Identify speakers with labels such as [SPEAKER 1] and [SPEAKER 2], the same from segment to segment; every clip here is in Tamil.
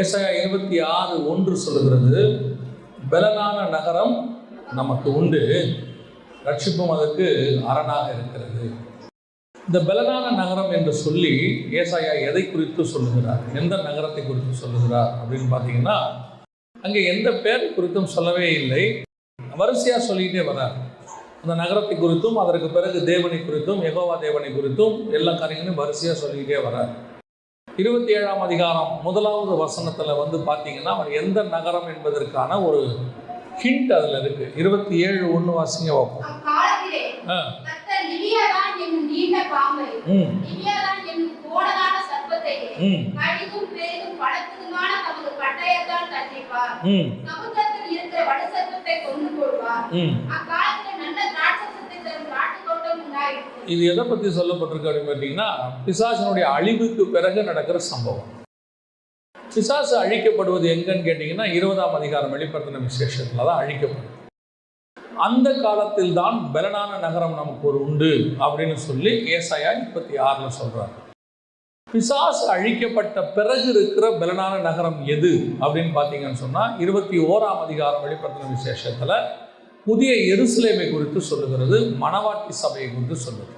[SPEAKER 1] ஏசாயா இருபத்தி ஆறு ஒன்று சொல்லுகிறது பலனான நகரம் நமக்கு உண்டு. ரட்சிப்பும் அதற்கு அரணாக இருக்கிறது. இந்த பலனான நகரம் என்று சொல்லி ஏசாயா எதை குறித்து சொல்லுகிறார்? எந்த நகரத்தை குறித்து சொல்லுகிறார் அப்படின்னு பார்த்தீங்கன்னா அங்கே எந்த பேர் குறித்தும் சொல்லவே இல்லை. வரிசையாக சொல்லிக்கிட்டே வர்றார். அந்த நகரத்தை குறித்தும் அதற்கு பிறகு தேவனை குறித்தும் எகோவா தேவனை குறித்தும் எல்லா காரியங்களையும் வரிசையாக சொல்லிக்கிட்டே வர்றார். இருபத்தி ஏழாம் அதிகாரம் முதலாவது வசனத்தில் வந்து பார்த்தீங்கன்னா அவர் எந்த நகரம் என்பதற்கான ஒரு ஹிண்ட் அதில் இருக்கு. இருபத்தி ஏழு ஒன்று வாசிங்க வைப்போம்
[SPEAKER 2] அக்காலத்திலே
[SPEAKER 1] ஆ.
[SPEAKER 2] கர்த்தர் லிவியாதான் என்னும் நீண்ட பாம்பை
[SPEAKER 1] ம்.
[SPEAKER 2] லிவியாதான் என்னும் கோடலான சர்ப்பத்தையே
[SPEAKER 1] ம்.
[SPEAKER 2] கடிதும் பெரிதும் பலத்ததுமான தமது பட்டயத்தால் தண்டிப்பார்
[SPEAKER 1] ம்.
[SPEAKER 2] சமுத்திரத்தில் இருக்கிற வடு சர்ப்பத்தை கொண்டு போடுவார் அக்காலத்தில் நல்ல தரும்
[SPEAKER 1] இது எதை பற்றி சொல்லப்பட்டிருக்கு அப்படின்னு பார்த்தீங்கன்னா பிசாசனுடைய அழிவுக்கு பிறகு நடக்கிற சம்பவம். பிசாசு அழிக்கப்படுவது எங்கன்னு கேட்டிங்கன்னா இருபதாம் அதிகாரம் வெளிப்படுத்தின விசேஷத்தில் தான் அழிக்கப்படும். அந்த காலத்தில் தான் பலனான நகரம் நமக்கு ஒரு உண்டு அப்படின்னு சொல்லி ஏசாயா முப்பத்தி ஆறில் சொல்கிறார் பிசாசு அழிக்கப்பட்ட பிறகு இருக்கிற பலனான நகரம் எது அப்படின்னு பார்த்தீங்கன்னு சொன்னால் இருபத்தி ஓராம் அதிகாரம் வெளிப்படுத்தின விசேஷத்தில் புதிய எருசலேமை குறித்து சொல்லுகிறது மணவாட்டி சபையை குறித்து சொல்லுது.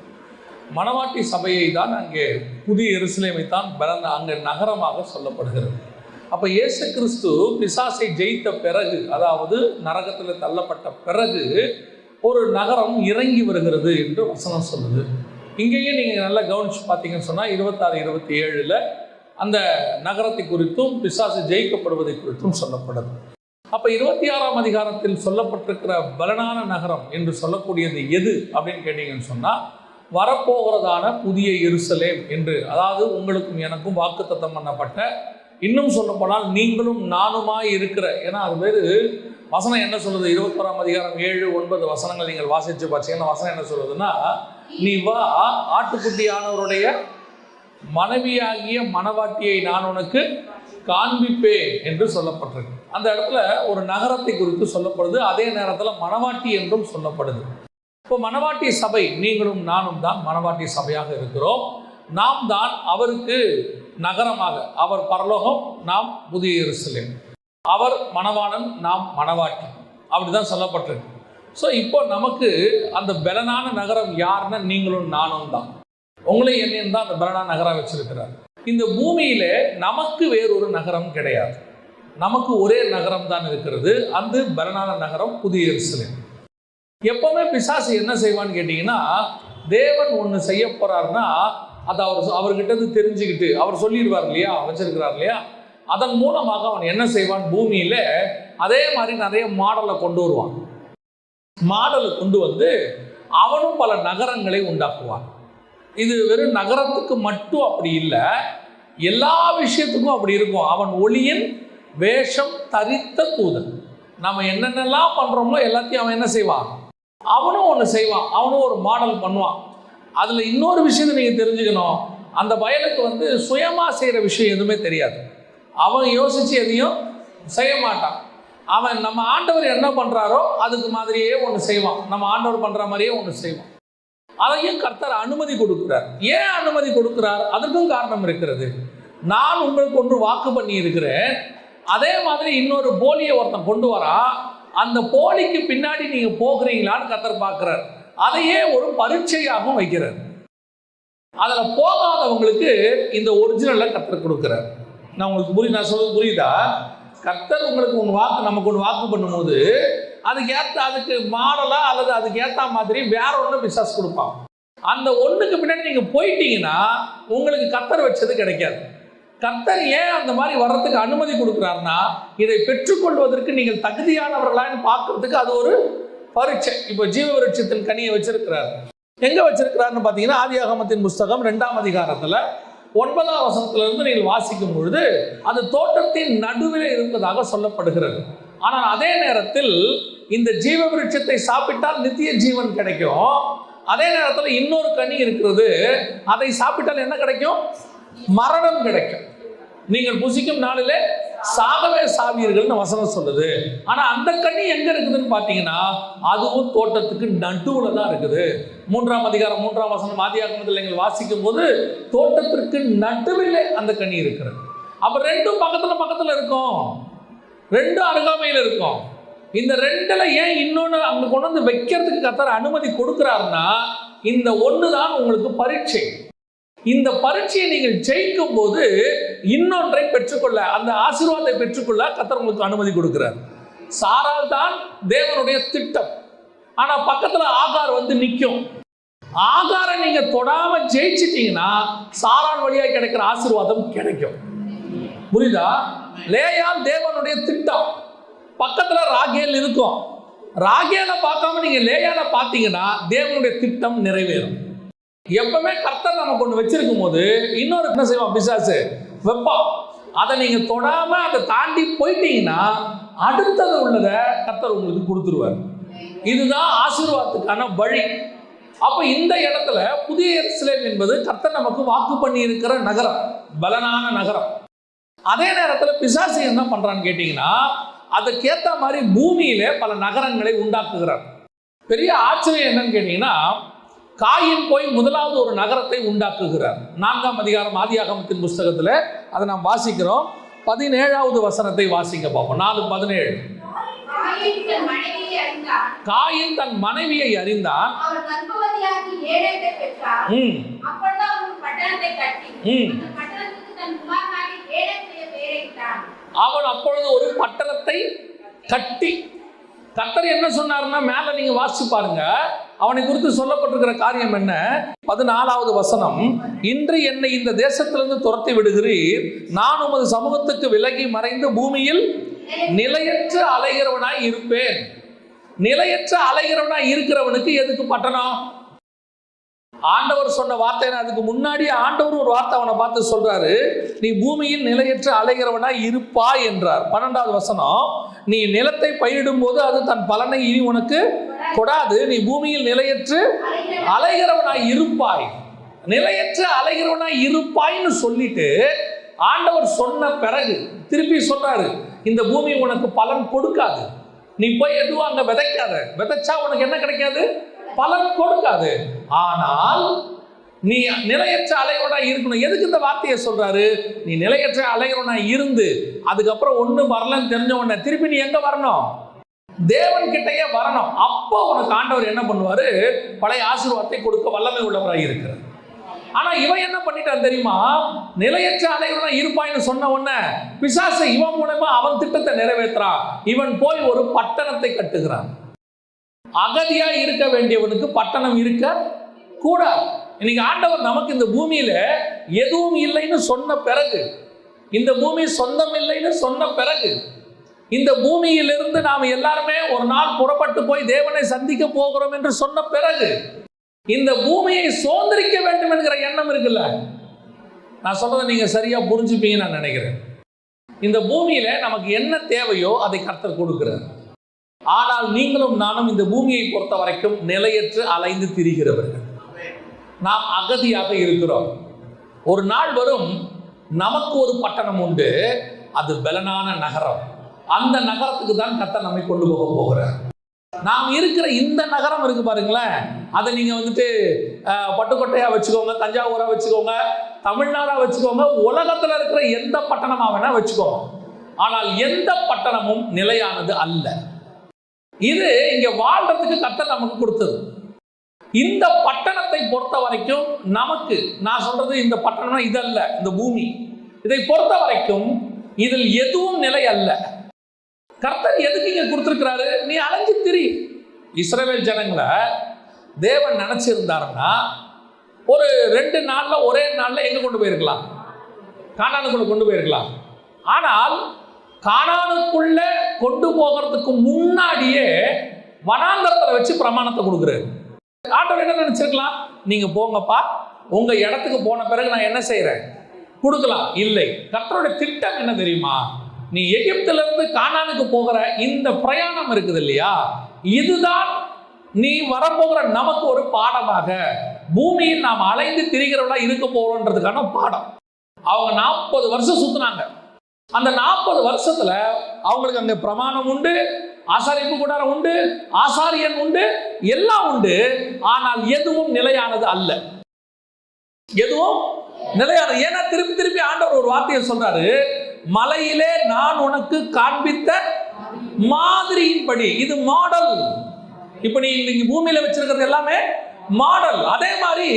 [SPEAKER 1] மணவாட்டி சபையை தான் அங்கே புதிய எருசலேமை தான் பிறந்த அங்கே நகரமாக சொல்லப்படுகிறது. அப்போ இயேசு கிறிஸ்து பிசாசை ஜெயித்த பிறகு அதாவது நரகத்தில் தள்ளப்பட்ட பிறகு ஒரு நகரம் இறங்கி வருகிறது என்று வசனம் சொல்லுது. இங்கேயே நீங்கள் நல்லா கவனிச்சு பார்த்தீங்கன்னு சொன்னால் இருபத்தாறு இருபத்தி ஏழில் அந்த நகரத்தை குறித்தும் பிசாசு ஜெயிக்கப்படுவதை குறித்தும் சொல்லப்படுது. அப்போ இருபத்தி ஆறாம் அதிகாரத்தில் சொல்லப்பட்டிருக்கிற பலனான நகரம் என்று சொல்லக்கூடியது எது அப்படின்னு கேட்டீங்கன்னு சொன்னால் வரப்போகிறதான புதிய எருசலேம் என்று அதாவது உங்களுக்கும் எனக்கும் வாக்குத்தத்தம் பண்ணப்பட்ட இன்னும் சொல்லப்போனால் நீங்களும் நானுமாய் இருக்கிற ஏன்னா அது பேர் வசனம் என்ன சொல்லுது? இருபத்தோராம் அதிகாரம் ஏழு ஒன்பது வசனங்கள் நீங்கள் வாசித்து பார்த்தீங்கன்னா வசனம் என்ன சொல்லுதுன்னா நீ வா ஆட்டுக்குட்டியானவருடைய மனைவியாகிய மனவாட்டியை நான் உனக்கு காண்பிப்பேன் என்று சொல்லப்பட்டிருக்கு. அந்த இடத்துல ஒரு நகரத்தை குறித்து சொல்லப்படுது. அதே நேரத்தில் மணவாட்டி என்றும் சொல்லப்படுது. இப்போ மணவாட்டி சபை நீங்களும் நானும் தான் மணவாட்டி சபையாக இருக்கிறோம். நாம் தான் அவருக்கு நகரமாக அவர் பரலோகம் நாம் புதிய எருசலேம். அவர் மணவாளன் நாம் மணவாட்டி. அப்படிதான் சொல்லப்பட்டிருக்கு. ஸோ இப்போ நமக்கு அந்த பலனான நகரம் யாருன்னா நீங்களும் நானும் தான். உங்களையும் என்னையும் தான் அந்த பலனான நகரம் வச்சிருக்கிறார். இந்த பூமியில நமக்கு வேறொரு நகரம் கிடையாது. நமக்கு ஒரே நகரம் தான் இருக்கிறது. அந்த பலனான நகரம் புதிய எருசலேம். எப்பவுமே பிசாசு என்ன செய்வான்னு கேட்டிங்கன்னா தேவன் ஒன்று செய்ய போகிறாருன்னா அதை அவர் அவர்கிட்ட இருந்து தெரிஞ்சுக்கிட்டு அவர் சொல்லிடுவார் இல்லையா வச்சிருக்கிறார் இல்லையா அதன் மூலமாக அவன் என்ன செய்வான்? பூமியில அதே மாதிரி நிறைய மாடலை கொண்டு வருவான். மாடலை கொண்டு வந்து அவனும் பல நகரங்களை உண்டாக்குவான். இது வெறும் நகரத்துக்கு மட்டும் அப்படி இல்லை எல்லா விஷயத்துக்கும் அப்படி இருக்கும். அவன் ஒளியின் வேஷம் தரித்த தூதன். நம்ம என்னென்னலாம் பண்ணுறோமோ எல்லாத்தையும் அவன் என்ன செய்வான்? அவனும் ஒன்று செய்வான். அவனும் ஒரு மாடல் பண்ணுவான். அதில் இன்னொரு விஷயத்தை நீங்கள் தெரிஞ்சுக்கணும். அந்த பயலுக்கு வந்து சுயமாக செய்கிற விஷயம் எதுவுமே தெரியாது. அவன் யோசித்து எதையும் செய்ய மாட்டான். அவன் நம்ம ஆண்டவர் என்ன பண்ணுறாரோ அதுக்கு மாதிரியே ஒன்று செய்வான். நம்ம ஆண்டவர் பண்ணுற மாதிரியே ஒன்று செய்வான். அதையும் கர்த்தர் அனுமதி கொடுக்கிறார். ஏன் அனுமதி கொடுக்கிறார்? அதற்கும் காரணம் இருக்கிறது. நான் உங்களுக்கு ஒன்று வாக்கு பண்ணி இருக்கிறேன் அதே மாதிரி இன்னொரு போலியை ஒருத்தன் கொண்டு வரான் அந்த போலிக்கு பின்னாடி நீங்கள் போகிறீங்களான்னு கத்தர் பார்க்குறார். அதையே ஒரு பரீட்சையாகவும் வைக்கிறார். அதில் போகாதவங்களுக்கு இந்த ஒரிஜினலை கத்தர் கொடுக்குறார். நான் உங்களுக்கு புரியுது நான் சொல்றது புரியுதா? கத்தர் உங்களுக்கு ஒன்று வாக்கு நமக்கு ஒன்று வாக்கு பண்ணும்போது அதுக்கு ஏற்ற அதுக்கு மாடலாக அல்லது அதுக்கு ஏற்ற மாதிரி வேற ஒன்று பிசாஸ் கொடுப்பான். அந்த ஒன்றுக்கு பின்னாடி நீங்கள் போயிட்டீங்கன்னா உங்களுக்கு கத்தர் வச்சது கிடைக்காது. கர்த்தர் ஏன் அந்த மாதிரி வர்றதுக்கு அனுமதி கொடுக்குறாருன்னா இதை பெற்றுக்கொள்வதற்கு நீங்கள் தகுதியானவர்களான்னு பார்க்கறதுக்கு அது ஒரு பரீட்சை. இப்போ ஜீவ விருட்சத்தின் கனியை வச்சிருக்கிறார். எங்க வச்சிருக்கிறாருன்னு பார்த்தீங்கன்னா ஆதியாகமத்தின் புஸ்தகம் ரெண்டாம் அதிகாரத்தில் ஒன்பதாம் வசனத்திலிருந்து நீங்கள் வாசிக்கும் பொழுது அது தோட்டத்தின் நடுவில் இருப்பதாக சொல்லப்படுகிறது. ஆனால் அதே நேரத்தில் இந்த ஜீவ விருட்சத்தை சாப்பிட்டால் நித்திய ஜீவன் கிடைக்கும். அதே நேரத்தில் இன்னொரு கனி இருக்கிறது. அதை சாப்பிட்டால் என்ன கிடைக்கும்? மரணம் கிடைக்கும். நீங்கள் புசிக்கும் நாளிலே சாகவே சாவீர்கள்னு வசனம் சொல்லுது. ஆனா அந்த கண்ணி எங்க இருக்குதுன்னு பாத்தீங்கன்னா அதுவும் தோட்டத்துக்கு நடுவுல தான் இருக்குது. மூன்றாம் அதிகாரம் மூன்றாம் வசனம் ஆதியாகமத்தில் நீங்கள் வாசிக்கும் போது தோட்டத்திற்கு நடுவிலே அந்த கண்ணி இருக்கிறது. அப்ப ரெண்டும் பக்கத்துல பக்கத்துல இருக்கும். ரெண்டும் அருகாமையில் இருக்கும். இந்த ரெண்டுல ஏன் இன்னொன்று அங்க கொண்டு வந்து வைக்கிறதுக்கு கத்தர் அனுமதி கொடுக்கிறாருன்னா இந்த ஒன்று தான் உங்களுக்கு பரீட்சை. இந்த பரீட்சையை நீங்கள் ஜெயிக்கும் போது இன்னொன்றை பெற்றுக்கொள்ள அந்த ஆசீர்வாதத்தை பெற்றுக்கொள்ள கத்தர் உங்களுக்கு அனுமதி கொடுக்கிறார். சாரால் தான் தேவனுடைய திட்டம். ஆனா பக்கத்துல ஆகார் வந்து நிற்கும் ஆகாரை நீங்க தொடாம ஜெயிச்சிட்டீங்கன்னா சாரான் வழியா கிடைக்கிற ஆசீர்வாதம் கிடைக்கும். புரியுதா? லேயால் தேவனுடைய திட்டம். பக்கத்துல ராகேல் இருக்கும். ராகேல பார்க்காம நீங்க லேயால பார்த்தீங்கன்னா தேவனுடைய திட்டம் நிறைவேறும். எப்பவுமே கர்த்தர் நமக்கு ஒன்று வச்சிருக்கும் போது இன்னொரு என்ன செய்வோம் பிசாசு வெப்பம் அதை நீங்க தொடாம அதை தாண்டி போயிட்டீங்கன்னா அடுத்தது உள்ளதை கர்த்தர் உங்களுக்கு கொடுத்துருவார். இதுதான் ஆசீர்வாதத்துக்கான வழி. அப்ப இந்த இடத்துல புதிய சிலேம் என்பது கர்த்தர் நமக்கு வாக்கு பண்ணி இருக்கிற நகரம் பலனான நகரம். அதே நேரத்தில் பிசாசு என்ன பண்றான்னு கேட்டீங்கன்னா அதுக்கேத்த மாதிரி பூமியில பல நகரங்களை உண்டாக்குகிறார். பெரிய ஆச்சரியம் என்னன்னு கேட்டீங்கன்னா காயின் போய் முதலாவது ஒரு நகரத்தை உண்டாக்குகிறார். நான்காம் அதிகாரம் ஆதியாகமத்தின் புஸ்தகத்துல அதை நாம் வாசிக்கிறோம். பதினேழாவது வசனத்தை வாசிக்க பார்ப்போம். நாலு பதினேழு.
[SPEAKER 2] காயின் தன் மனைவியை அறிந்தான்.
[SPEAKER 1] அவன் அப்பொழுது ஒரு பட்டணத்தை கட்டி கத்தர் என்ன சொன்னார்னா மேல நீங்க வாசிச்சு பாருங்க. அவனை குறித்து சொல்லப்பட்டிருக்கிற காரியம் என்ன? பதினாலாவது வசனம் இன்று என்னை இந்த தேசத்திலிருந்து துரத்தி விடுகிறீர். நான் உமது சமூகத்துக்கு விலகி மறைந்து பூமியில் நிலையற்ற அலைகிறவனாய் இருப்பேன். நிலையற்ற அலைகிறவனாய் இருக்கிறவனுக்கு எதுக்கு பட்டணம்? ஆண்டவர் சொன்ன வார்த்தை அதுக்கு முன்னாடி ஆண்டவர் ஒரு வார்த்தை அவனை பார்த்து சொல்றாரு. நீ பூமியில் நிலையற்ற அலைகிறவனா இருப்பாய் என்றார். பன்னெண்டாவது வசனம் நீ நிலத்தை பயிரிடும் போது அது தன் பலனை இனி உனக்கு கொடாது. நீ பூமியில் நிலையற்று அலைகிறவனாய் இருப்பாய். நிலையற்ற அலைகிறவனாய் இருப்பாய்ன்னு சொல்லிட்டு ஆண்டவர் சொன்ன பிறகு திருப்பி சொல்றாரு இந்த பூமி உனக்கு பலன் கொடுக்காது. நீ போய் எதுவும் அங்க விதைக்காத. விதைச்சா உனக்கு என்ன கிடைக்காது? பலன் கொடுக்காது. ஆனால் நீ நிலையற்ற அலைவனா இருக்கணும். எதுக்கு இந்த வார்த்தையை சொல்றாரு? நீ நிலையற்ற அலைவனா இருந்து அதுக்கப்புறம் ஒண்ணும் வரலன்னு தெரிஞ்ச உடனே திருப்பி நீ எங்க வரணும்? தேவன் கிட்டேயே வரணும். அப்போ உனக்கு ஆண்டவர் என்ன பண்ணுவாரு? பழைய ஆசீர்வாதத்தை கொடுக்க வல்லமை உள்ளவராக இருக்கிறார். ஆனா இவன் என்ன பண்ணிட்டான் தெரியுமா? நிலையற்ற அலைவனா இருப்பாய்னு சொன்ன உடனே பிசாசு இவன் மூலமா அவன் திட்டத்தை நிறைவேற்றுறான். இவன் போய் ஒரு பட்டணத்தை கட்டுகிறான். அகதியா இருக்க வேண்டியவனுக்கு பட்டணம் இருக்க கூடாது. இன்னைக்கு ஆண்டவர் நமக்கு இந்த பூமியில எதுவும் இல்லைன்னு சொன்ன பிறகு இந்த பூமி சொந்தம் இல்லைன்னு சொன்ன பிறகு இந்த பூமியிலிருந்து நாம் எல்லாருமே ஒரு நாள் புறப்பட்டு போய் தேவனை சந்திக்க போகிறோம் என்று சொன்ன பிறகு இந்த பூமியை சுதந்திரிக்க வேண்டும் என்கிற எண்ணம் இருக்குல்ல? நான் சொல்றதை நீங்க சரியா புரிஞ்சுப்பீங்கன்னு நான் நினைக்கிறேன். இந்த பூமியில நமக்கு என்ன தேவையோ அதை கர்த்தர் கொடுக்கிறார். ஆனால் நீங்களும் நானும் இந்த பூமியை பொறுத்த வரைக்கும் நிலையற்று அலைந்து திரிகிறவர்கள். நாம் அகதியாக இருக்கிறோம். ஒரு நாள் வரும் நமக்கு ஒரு பட்டணம் உண்டு. அது பலனான நகரம். அந்த நகரத்துக்கு தான் கத்த நம்மை கொண்டு போக போகிறார். நாம் இருக்கிற இந்த நகரம் இருக்கு பாருங்களேன். அதை நீங்க வந்துட்டு பட்டுக்கோட்டையா வச்சுக்கோங்க தஞ்சாவூரா வச்சுக்கோங்க தமிழ்நாடா வச்சுக்கோங்க உலகத்துல இருக்கிற எந்த பட்டணமா வேணா வச்சுக்கோங்க. ஆனால் எந்த பட்டணமும் நிலையானது அல்ல. இது இங்க வாழ்றதுக்கு கர்த்தர் நமக்கு கொடுத்தது. இந்த பட்டணத்தை பொறுத்த வரைக்கும் நமக்கு நான் சொல்றது இந்த பட்டணம் இதல்ல இந்த பூமி. இதை பொறுத்த வரைக்கும் இதில் எதுவும் நிலை அல்ல. கர்த்தர் எதுக்கு இங்க கொடுத்துருக்கிறாரு? நீ அலைஞ்சு திரி. இஸ்ரேல் ஜனங்களை தேவன் நினைச்சிருந்தாருன்னா ஒரு ரெண்டு நாள்ல ஒரே நாள்ல எங்க கொண்டு போயிருக்கலாம்? கானானுக்குள்ள கொண்டு போயிருக்கலாம். ஆனால் கானானுக்குள்ள கொண்டு போகிறதுக்கு முன்னாடியே வனாந்தரத்தில் வச்சு பிரமாணத்தை கொடுக்குறாரு. ஆட்டோ என்ன நினைச்சிருக்கலாம்? நீங்க போங்கப்பா உங்க இடத்துக்கு போன பிறகு நான் என்ன செய்கிறேன் கொடுக்கலாம். இல்லை. கர்த்தருடைய திட்டம் என்ன தெரியுமா? நீ எகிப்திலிருந்து கானானுக்கு போகிற இந்த பிரயாணம் இருக்குது இல்லையா? இதுதான் நீ வரப்போகிற நமக்கு ஒரு பாடமாக. பூமியில் நாம் அலைந்து திரிகிறவளா இருக்க போறோன்றதுக்கான பாடம். அவங்க நாற்பது வருஷம் சுத்தினாங்க. அந்த நாற்பது வருஷத்துல அவங்களுக்கு அங்க பிரமாணம் உண்டு ஆசாரிப்பு கூடாரம் உண்டு ஆசாரியன் உண்டு எல்லாம் உண்டு. ஆனால் எதுவும் நிலையானது அல்ல. எதுவும் நிலையான ஏன்னா திருப்பி திருப்பி ஆண்டவர் ஒரு வார்த்தையை சொல்றாரு மலையிலே நான் உனக்கு காண்பித்த மாதிரியின்படி. இது மாடல் இப்போ நீ இன்னைக்கு பூமியில வச்சிருக்கிறது எல்லாமே மாடல் அதே மாதிரி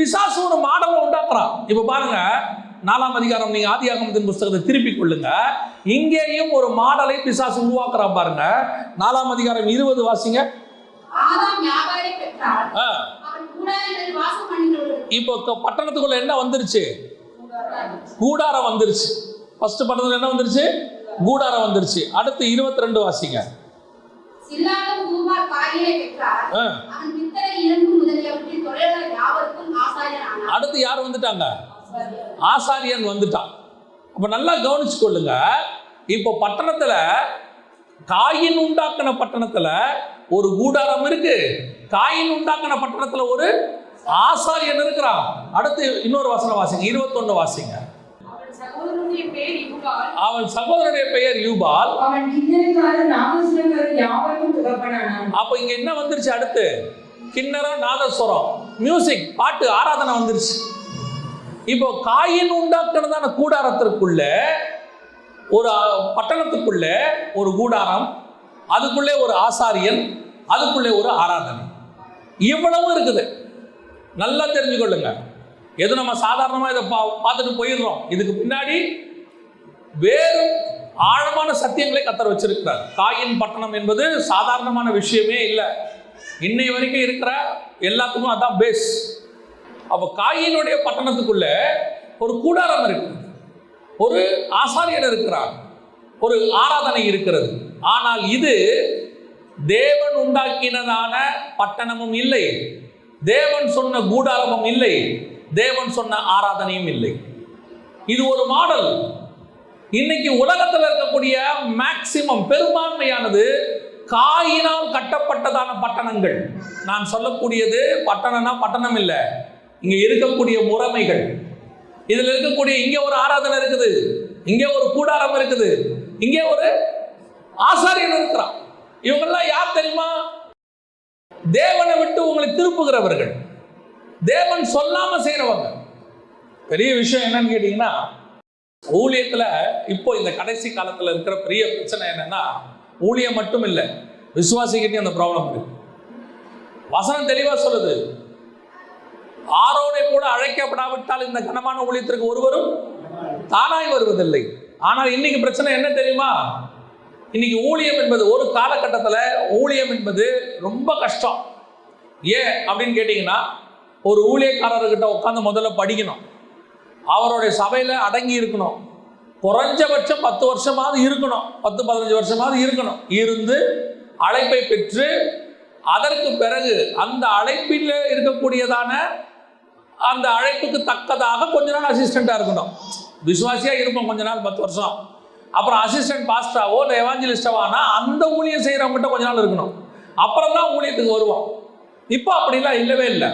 [SPEAKER 1] பிசாசு ஒரு மாடல் உண்டாக்குறான். இப்போ பாருங்க நாலாம் அதிகாரம் நீங்க ஆதியாகமத்தின் புஸ்தகத்தை திருப்பிக் கொள்ளுங்க. இங்கேயும் ஒரு மாடலை பிசாசு உருவாக்குறான் பாருங்க. நாலாம் அதிகாரம் இருபது வாசிங்க. இப்போ பட்டணத்துக்குள்ள என்ன வந்துருச்சு? கூடாரம் வந்துருச்சு. ஃபர்ஸ்ட் பட்டணத்துல என்ன வந்துருச்சு? கூடாரம் வந்துருச்சு. அடுத்து இருபத்தி ரெண்டு வாசிங்க அடுத்து யார் வந்துட்டாங்க? ஆசாரியன் வந்துட்டான். அப்ப நல்லா கவனிச்சு கொள்ளுங்க இப்போ பட்டணத்துல காயின் உண்டாக்கின பட்டணத்துல ஒரு கூடாரம் இருக்கு. காயின் உண்டாக்கின பட்டணத்துல ஒரு ஆசாரியன் இருக்கிறான். அடுத்து இன்னொரு வசனம் வாசிங்க. இருபத்தொன்னு வாசிங்க.
[SPEAKER 2] அவன் சகோதரனுடைய
[SPEAKER 1] பெயர் யூபால். அப்போ இங்க என்ன வந்துருச்சு அடுத்து? கிண்ணறம் நாதஸ்வரம். மியூசிக் பாட்டு ஆராதனை வந்துருச்சு. இப்போ காயின் உண்டாக்குனதான கூடாரத்திற்குள்ள ஒரு பட்டணத்துக்குள்ள ஒரு கூடாரம் அதுக்குள்ளே ஒரு ஆசாரியன் அதுக்குள்ளே ஒரு ஆராதனை. இவ்வளவு இருக்குது. நல்லா தெரிஞ்சுக்கொள்ளுங்க. எது நம்ம சாதாரணமாக இதை பா பார்த்துட்டு போயிடுறோம். இதுக்கு பின்னாடி வேறு ஆழமான சத்தியங்களை கத்தர் வச்சிருக்கிறார். காயின் பட்டணம் என்பது சாதாரணமான விஷயமே இல்லை. இன்னை வரைக்கும் இருக்கிற எல்லாத்துக்கும் அதான் பேஸ் அப்போ காயினுடைய பட்டணத்துக்குள்ள ஒரு கூடாரம் இருக்குது. ஒரு ஆசாரியர் இருக்கிறார். ஒரு ஆராதனை இருக்கிறது. ஆனால் இது தேவன் உண்டாக்கினதான பட்டணமும் இல்லை. தேவன் சொன்ன கூடாரமும் இல்லை. தேவன் சொன்ன ஆராதனையும் இல்லை. இது ஒரு மாடல். இன்னைக்கு உலகத்தில் இருக்கக்கூடிய மேக்சிமம் பெரும்பான்மையானது காயினால் கட்டப்பட்டதான பட்டணங்கள். நான் சொல்லக்கூடியது பட்டணம்னா பட்டணம் இல்லை. இங்கே இருக்கக்கூடிய முறைமைகள். இதில் இருக்கக்கூடிய இங்கே ஒரு ஆராதனை இருக்குது. இங்கே ஒரு கூடாரம் இருக்குது. இங்கே ஒரு ஆசாரியன் இருக்கிறான். இவங்கெல்லாம் யார் தெரியுமா? தேவனை விட்டு உங்களை திருப்புகிறவர்கள். தேவன் சொல்லாம செய்யறவங்க பெரிய விஷயம் என்னன்னு கேட்டீங்கன்னா ஊழியத்துல இப்போ இந்த கடைசி காலத்துல இருக்கிற பெரிய பிரச்சனை என்னன்னா ஊழியம் மட்டும் இல்லை விசுவாசிக்கிட்டே அந்த ப்ராப்ளம் இருக்கு. வசனம் தெளிவா சொல்லுது. ஆரோனை கூட அழைக்கப்படாவிட்டால் இந்த கனமான ஊழியத்திற்கு ஒருவரும் தானாய் வருவதில்லை. ஆனால் இன்னைக்கு பிரச்சனை என்ன தெரியுமா? இன்னைக்கு ஊழியம் என்பது ஒரு காலகட்டத்தில் ஊழியம் என்பது ரொம்ப கஷ்டம். ஏன் அப்படின்னு கேட்டிங்கன்னா ஒரு ஊழியக்காரர்கிட்ட உட்காந்து முதல்ல படிக்கணும். அவருடைய சபையில் அடங்கி இருக்கணும். குறைஞ்சபட்சம் பத்து வருஷமாவது இருக்கணும். பத்து பதினஞ்சு வருஷமாவது இருக்கணும். இருந்து அழைப்பை பெற்று அதற்கு பிறகு அந்த அழைப்பில் இருக்கக்கூடியதான அந்த அழைப்புக்கு தக்கதாக கொஞ்ச நாள் அசிஸ்டண்ட்டாக இருக்கணும். விசுவாசியாக இருப்போம் கொஞ்ச நாள் பத்து வருஷம். அப்புறம் அசிஸ்டன்ட் பாஸ்டாவோ இல்லை எவாஞ்சலிஸ்டாவோ ஆனால் அந்த ஊழியம் செய்கிறவங்ககிட்ட கொஞ்ச நாள் இருக்கணும். அப்புறம் தான் ஊழியத்துக்கு வருவோம். இப்போ அப்படிலாம் இல்லவே இல்லை.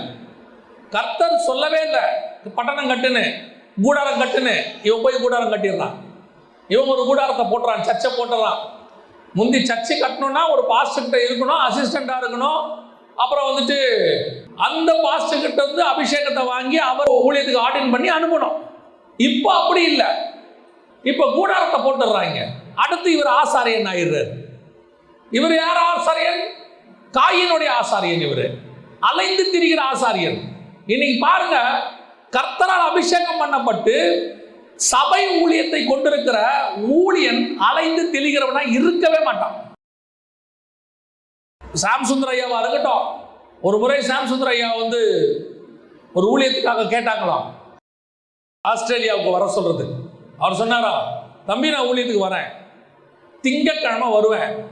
[SPEAKER 1] கர்த்தர் சொல்லவே இல்லை. பட்டணம் கட்டுன்னு கூடாரம் கட்டுன்னு இவன் போய் கூடாரம் கட்டிடுறான். இவன் ஒரு கூடாரத்தை போட்டுறான் சர்ச்சை போட்டுறான். முந்தி சர்ச்சை கட்டணும்னா ஒரு பாஸ்டர் கிட்ட இருக்கணும் அசிஸ்டண்ட்டாக இருக்கணும். அப்புறம் வந்துட்டு அந்த பாஸ்டர் கிட்ட வந்து அபிஷேகத்தை வாங்கி அவர் ஊழியத்துக்கு ஆர்டின் பண்ணி அனுப்பணும். இப்போ அப்படி இல்லை. இப்போ கூடாரத்தை போட்டுடுறாங்க. அடுத்து இவர் ஆசாரியன் ஆயிடுறாரு. இவர் யார் ஆசாரியன்? காயினுடைய ஆசாரியன் இவர். அலைந்து திரிகிற ஆசாரியன். இன்னைக்கு பாருங்க கர்த்தரால் அபிஷேகம் பண்ணப்பட்டு சபை ஊழியத்தை கொண்டிருக்கிற ஊழியன் அலைந்து திரிகிறவனா இருக்கவே மாட்டான். சாம்சுந்தர் ஐயாவா இருக்கட்டும். ஒரு முறை சாம் சுந்தர் ஐயா வந்து ஒரு ஊழியத்துக்காக கேட்டாங்களாம். ஆஸ்திரேலியாவுக்கு வர சொல்றது. அவர் சொன்னாரா தம்பி நான் ஊழியத்துக்கு வரேன். திங்கக்கிழமை வருவேன்.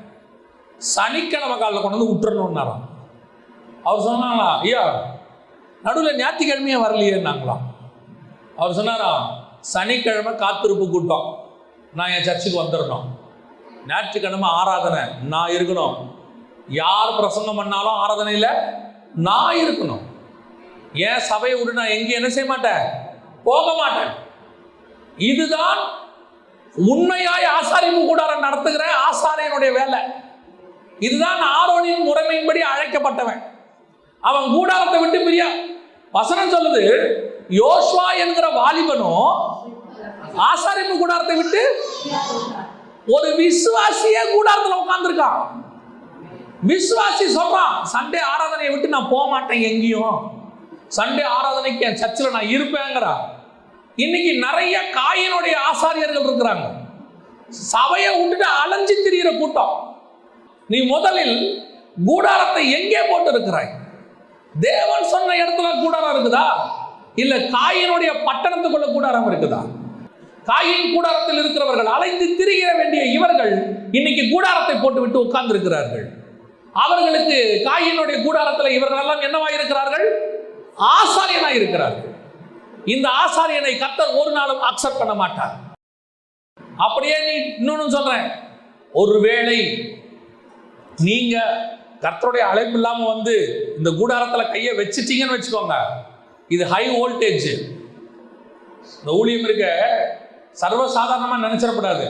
[SPEAKER 1] சனிக்கிழமை காலில் கொண்டு வந்து விட்டுறணும்னாராம். அவர் சொன்னாங்களா ஐயா நடுவில் ஞாயிற்றுக்கிழமையே வரலையேன்னாங்களாம். அவர் சொன்னாராம் சனிக்கிழமை காத்திருப்பு கூட்டம். நான் என் சர்ச்சுக்கு வந்துடணும் ஞாயிற்றுக்கிழமை ஆராதனை. நான் இருக்கணும். யார் பிரசங்கம் பண்ணாலும் ஆராதனையில் நான் இருக்கணும். ஏன் சபையை விட்டு நான் எங்கேயும் என்ன செய்ய மாட்டேன்? போக மாட்டேன். இதுதான் உண்மையாய் ஆசாரிப்பு கூடாரம் நடத்துகிற ஆசாரியனுடைய வேலை. இதுதான் ஆரோனின் முறைமையின்படி அழைக்கப்பட்டவன். அவன் கூடாரத்தை விட்டு பிரியா. வசனம் சொல்லுது யோஸ்வா என்கிற வாலிபனும் ஆசாரிப்பு கூடாரத்தை விட்டு ஒரு விசுவாசியே கூடாரத்தில் உட்கார்ந்துருக்கான். விசுவாசி சொல்றான் சண்டே ஆராதனையை விட்டு நான் போக மாட்டேன் எங்கேயும். சண்டே ஆராதனைக்கு என் சர்ச்சில் நான் இருப்பேங்கிறா இன்னைக்கு நிறைய காயினுடைய ஆசாரியர்கள் இருக்கிறாங்க. சபையை விட்டுட்டு அலைஞ்சு திரியிற கூட்டம். நீ முதலில் கூடாரத்தை எங்கே போட்டு இருக்கிறாய் தேவன் சொன்ன இடத்துல கூடாரம் இருக்குதா? இல்ல காயினுடைய பட்டணத்துக்குள்ள கூடாரம் இருக்குதா? காயின் கூடாரத்தில் இருக்கிறவர்கள் அலைந்து திரிகிற வேண்டிய இவர்கள் இன்னைக்கு கூடாரத்தை போட்டு விட்டு உட்கார்ந்து இருக்கிறார்கள் அவர்களுக்கு காயினுடைய கூடாரத்தில் இவர்கள் எல்லாம் என்னவா இருக்கிறார்கள் ஆசாரியனா இருக்கிறார்கள் இந்த ஆசாரியனை கர்த்தர் ஒரு நாளும் அக்செப்ட் பண்ண மாட்டார். அப்படியே நீ இன்னொன்னு சொல்றேன். ஒருவேளை நீங்க கர்த்தருடைய அழைப்பு இல்லாம வந்து இந்த கூடாரத்துல கையை வச்சுட்டீங்கன்னு வச்சுக்கோங்க. இது ஹை வோல்டேஜ் இந்த ஊழியம் இருக்க சர்வசாதாரணமா நினைச்சிடப்படாது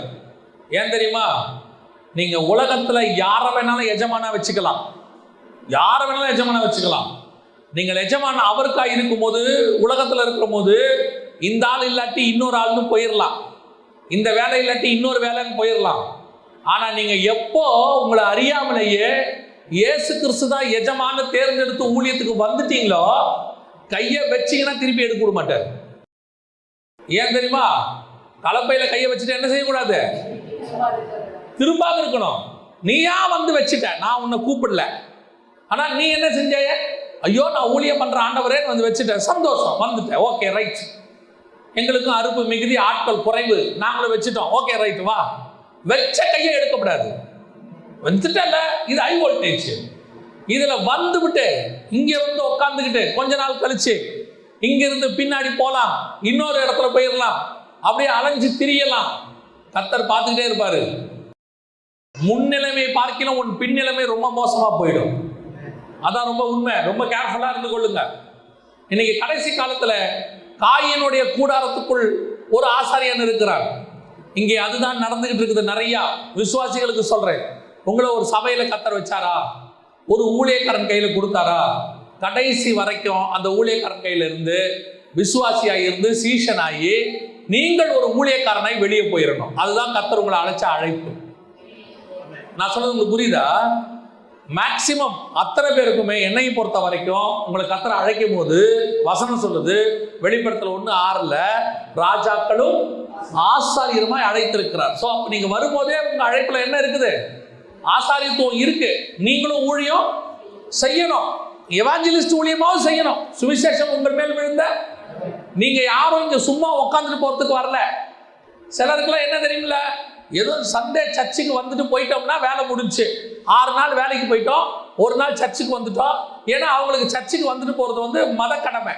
[SPEAKER 1] ஏன் தெரியுமா? நீங்க உலகத்துல யாரை வேணாலும் எஜமானா வச்சுக்கலாம். யாரை வேணாலும் எஜமானா வச்சுக்கலாம். நீங்கள் எஜமான அவருக்கா இருக்கும்போது உலகத்துல இருக்கும் போது இந்த ஆள் இல்லாட்டி இன்னொரு ஆள்னு போயிடலாம் இந்த வேலை இல்லாட்டி இன்னொரு வேலைன்னு போயிடலாம் ஆனா நீங்க எப்போ உங்களை அறியாமலேயே இயேசு கிறிஸ்து தான் எஜமான தேர்ந்தெடுத்து ஊழியத்துக்கு வந்துட்டீங்களோ கையை வச்சீங்கன்னா திருப்பி எடுக்க விட மாட்டார். ஏன் தெரியுமா? கலப்பையில கையை வச்சுட்டு என்ன செய்யக்கூடாது? திரும்பாம இருக்கணும். நீயா வந்து வச்சுட்ட. நான் உன்னை கூப்பிடல. ஆனா நீ என்ன செஞ்சாய ஐயோ நான் ஊழியம் பண்ற ஆண்டவரேன்னு வந்து வச்சுட்டேன். சந்தோஷம் வந்துட்டேன் ஓகே ரைட் எங்களுக்கும் அறுப்பு மிகுதி ஆட்கள் குறைவு. நாங்களும் வச்சுட்டோம். ஓகே ரைட் வா. வச்ச கையை எடுக்கப்படாது. வந்துட்டல. இது ஹை வோல்டேஜ் இதுல வந்துவிட்டு இங்க வந்து உட்காந்துக்கிட்டு கொஞ்ச நாள் கழிச்சு இங்க இருந்து பின்னாடி போலாம். இன்னொரு இடத்துல போயிடலாம் அப்படியே அலைஞ்சு திரியலாம். கத்தர் பார்த்துக்கிட்டே இருப்பாரு. முன்னிலைமை பார்க்கலாம் உன் பின்னிலைமை ரொம்ப மோசமா போயிடும். அதான் ரொம்ப உண்மை. ரொம்ப கேர்ஃபுல்லா இருந்து கொள்ளுங்க. இன்னைக்கு கடைசி காலத்துல காயினுடைய கூடாரத்துக்குள் ஒரு ஆசாரியன் இருக்கிறார் இங்கே அதுதான் நடந்துகிட்டு இருக்குது நிறைய. விசுவாசிகளுக்கு சொல்றேன். உங்களை ஒரு சபையில கத்தர் வச்சாரா? ஒரு ஊழியக்காரன் கையில கொடுத்தாரா? கடைசி வரைக்கும் அந்த ஊழியக்காரன் கையில இருந்து விசுவாசியாக இருந்து சீஷனாகி நீங்கள் ஒரு ஊழியக்காரனாய் வெளியே போயிடணும் அதுதான் கத்தர் உங்களை அழைச்ச அழைப்பு. நான் சொன்னது உங்களுக்கு புரியுதா? மேக்சிமம் அத்தனை பேருக்குமே என்னையை பொறுத்த வரைக்கும் உங்களை கத்தரை அழைக்கும் போது வசனம் சொல்லுது வெளிப்படத்தில் ஒன்று ஆறில் ராஜாக்களும் ஆசாரியருமாய் அழைத்திருக்கிறார். ஸோ அப்போ நீங்கள் வரும்போதே உங்கள் அழைப்பில் என்ன இருக்குது? ஆசாரியத்துவம் இருக்கு. நீங்களும் ஊழியம் செய்யணும். எவாஞ்சலிஸ்ட் ஊழியமாவும் செய்யணும். சுவிசேஷம் உங்கள் மேல் விழுந்த நீங்கள் யாரும் இங்கே சும்மா உட்காந்துட்டு போகிறதுக்கு வரல. சிலருக்குலாம் என்ன தெரியுமில்ல ஏதோ சண்டே சர்ச்சுக்கு வந்துட்டு போயிட்டோம்னா வேலை முடிஞ்சு. ஆறு நாள் வேலைக்கு போயிட்டோம். ஒரு நாள் சர்ச்சுக்கு வந்துட்டோம். ஏன்னா அவங்களுக்கு சர்ச்சுக்கு வந்துட்டு போகிறது வந்து மத கடமை.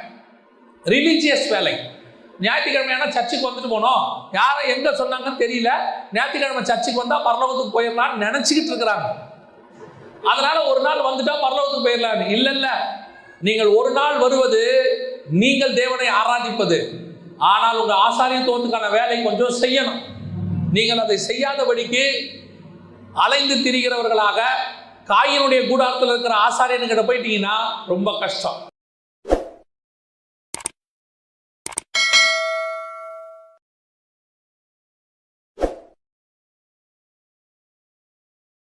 [SPEAKER 1] ரிலீஜியஸ் வேலை. ஞாயிற்றுக்கிழமையான சர்ச்சுக்கு வந்துட்டு போனோம். யாரை எங்கே சொன்னாங்கன்னு தெரியல. ஞாயிற்றுக்கிழமை சர்ச்சுக்கு வந்தால் பரலோகத்துக்கு போயிடலாம்னு நினச்சிக்கிட்டு இருக்கிறாங்க. அதனால ஒரு நாள் வந்துட்டா பரலோகத்துக்கு போயிடலாம் இல்லை இல்லை. நீங்கள் ஒரு நாள் வருவது நீங்கள் தேவனை ஆராதிப்பது. ஆனால் உங்கள் ஆசாரியத்துவத்துக்கான வேலை கொஞ்சம் செய்யணும். நீங்கள் அதை செய்யாதபடிக்கு அலைந்து திரிகிறவர்களாக காயினுடைய கூடாரத்தில் இருக்கிற ஆசாரியன்கிட்ட போயிட்டீங்கன்னா ரொம்ப கஷ்டம்.